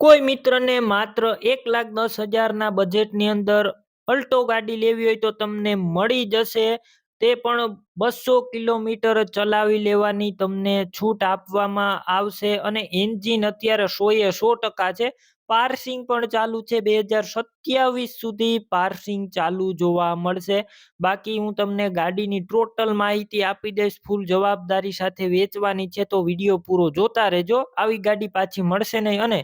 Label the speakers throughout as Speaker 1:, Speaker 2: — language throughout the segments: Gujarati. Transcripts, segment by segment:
Speaker 1: કોઈ મિત્રને માત્ર એક લાખ દસ હજારના બજેટની અંદર અલ્ટો ગાડી લેવી હોય તો તમને મળી જશે. તે પણ બસો કિલોમીટર ચલાવી લેવાની તમને છૂટ આપવામાં આવશે અને એન્જિન અત્યારે સોએ સો ટકા છે. પાર્સિંગ પણ ચાલુ છે બે હજાર સત્યાવીસ સુધી. પાર્સિંગ ચાલુ જોવા મળશે. બાકી હું તમને ગાડીની ટોટલ માહિતી આપી દઈશ, ફૂલ જવાબદારી સાથે વેચવાની છે તો વીડિયો પૂરો જોતા રહેજો. આવી ગાડી પાછી મળશે નહીં અને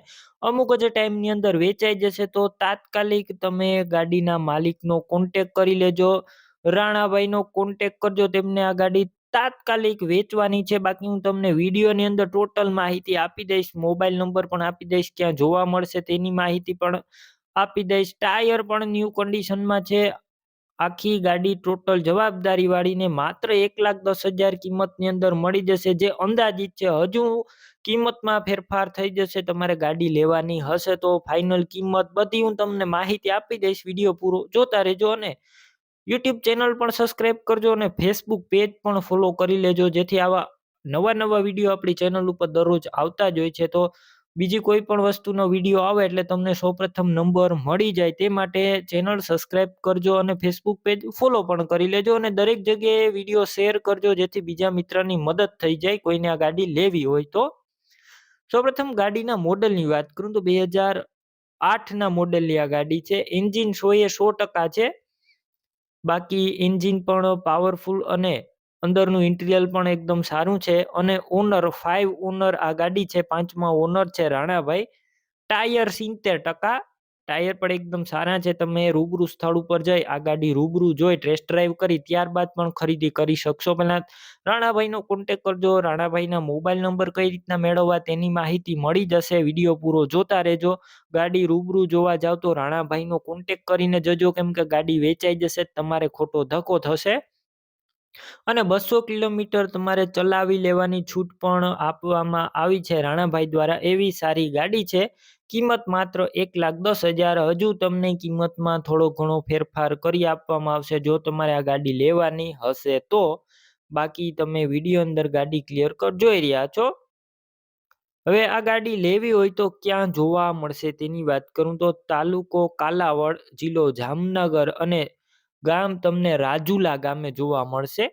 Speaker 1: અમુક જ ટાઈમની અંદર વેચાઈ જશે તો તાત્કાલિક તમે ગાડીના માલિકનો કોન્ટેક કરી લેજો. રાણાભાઈનો કોન્ટેક કરજો, તેમને આ ગાડી તાત્કાલિક વેચવાની છે. બાકી હું તમને વિડીયોની અંદર ટોટલ માહિતી આપી દઈશ. મોબાઈલ નંબર પણ આપી દઈશ. ક્યાં જોવા મળશે તેની માહિતી પણ આપી દઈશ. ટાયર પણ ન્યૂ કન્ડિશનમાં છે. આખી ગાડી ટોટલ જવાબદારી વાળીને માત્ર એક લાખ દસ હજાર કિંમતની અંદર મળી જશે. જે અંદાજિત છે, હજુ કિંમતમાં ફેરફાર થઈ જશે. તમારે ગાડી લેવાની હશે તો ફાઇનલ કિંમત બધી હું તમને માહિતી આપી દઈશ. વીડિયો પૂરો જોતા રહેજો અને યુટ્યુબ ચેનલ પણ સબસ્ક્રાઇબ કરજો અને ફેસબુક પેજ પણ ફોલો કરી લેજો. જેથી આવા નવા નવા વીડિયો આપણી ચેનલ ઉપર દરરોજ આવતા જ હોય છે. તો બીજી કોઈ પણ વસ્તુનો વીડિયો આવે એટલે તમને સૌપ્રથમ નંબર મળી જાય તે માટે ચેનલ સબસ્ક્રાઇબ કરજો અને ફેસબુક પેજ ફોલો પણ કરી લેજો અને દરેક જગ્યાએ વીડિયો શેર કરજો જેથી બીજા મિત્રની મદદ થઈ જાય કોઈને આ ગાડી લેવી હોય તો. સૌપ્રથમ ગાડીના મોડલની વાત કરું તો બે હજાર આઠના મોડલની આ ગાડી છે. એન્જિન સો એ સો ટકા છે. બાકી એન્જિન પણ પાવરફુલ અને અંદરનું ઇન્ટિરિયર પણ એકદમ સારું છે અને ઓનર ફાઇવ ઓનર આ ગાડી છે, પાંચમા ઓનર છે રાણાભાઈ. ટાયર સિત્તેર ટકા ટાયર પણ એકદમ સારા છે. તમે રૂબરૂ સ્થળ ઉપર જઈ, આ ગાડી રૂબરૂ જોઈ ટેસ્ટ ડ્રાઈવ કરી, ત્યારબાદ પણ ખરીદી કરી શકશો. પહેલા રાણાભાઈનો કોન્ટેક કરજો. રાણાભાઈના મોબાઈલ નંબર કઈ રીતના મેળવવા તેની માહિતી મળી જશે. વીડિયો પૂરો જોતા રહેજો. ગાડી રૂબરૂ જોવા જાવ તો રાણાભાઈનો કોન્ટેક કરીને જજો. કેમ કે ગાડી વેચાઈ જશે, તમારે ખોટો ધક્કો થશે. અને બસો કિલોમીટર તમારે ચલાવી લેવાની છૂટ પણ આપવામાં આવી છે. રાણાભાઈ દ્વારા એવી સારી ગાડી છે. કિંમત માત્ર એક લાખ દસ હજાર. હજુ તમને કિંમતમાં થોડો ઘણો ફેરફાર કરી આપવામાં આવશે. જો તમારે આ ગાડી લેવાની હશે તો બાકી તમે વીડિયો અંદર ગાડી ક્લિયર કર જોઈ રહ્યા છો. હવે આ ગાડી લેવી હોય તો ક્યાં જોવા મળશે તેની વાત કરું તો તાલુકો કાલાવડ, જિલ્લો જામનગર અને ગામ તમને રાજુલા ગામે જોવા મળશે.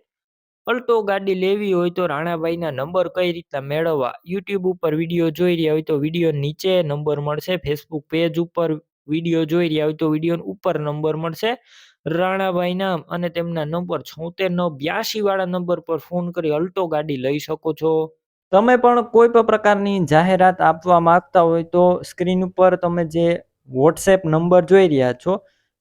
Speaker 1: અલ્ટો ગાડી લેવી હોય તો રાણાભાઈના નંબર કઈ રીતના મેળવવા? યુટ્યુબ ઉપર વીડિયો જોઈ રહ્યા હોય તો વીડિયો નીચે નંબર મળશે. ફેસબુક પેજ ઉપર વીડિયો જોઈ રહ્યા હોય તો વીડિયો ઉપર નંબર મળશે. રાણાભાઈ નામ અને તેમના નંબર છોતેર નવ બ્યાસી વાળા નંબર પર ફોન કરી અલ્ટો ગાડી લઈ શકો છો. તમે પણ કોઈ પણ પ્રકારની જાહેરાત આપવા માંગતા હોય તો સ્ક્રીન ઉપર તમે જે વોટ્સએપ નંબર જોઈ રહ્યા છો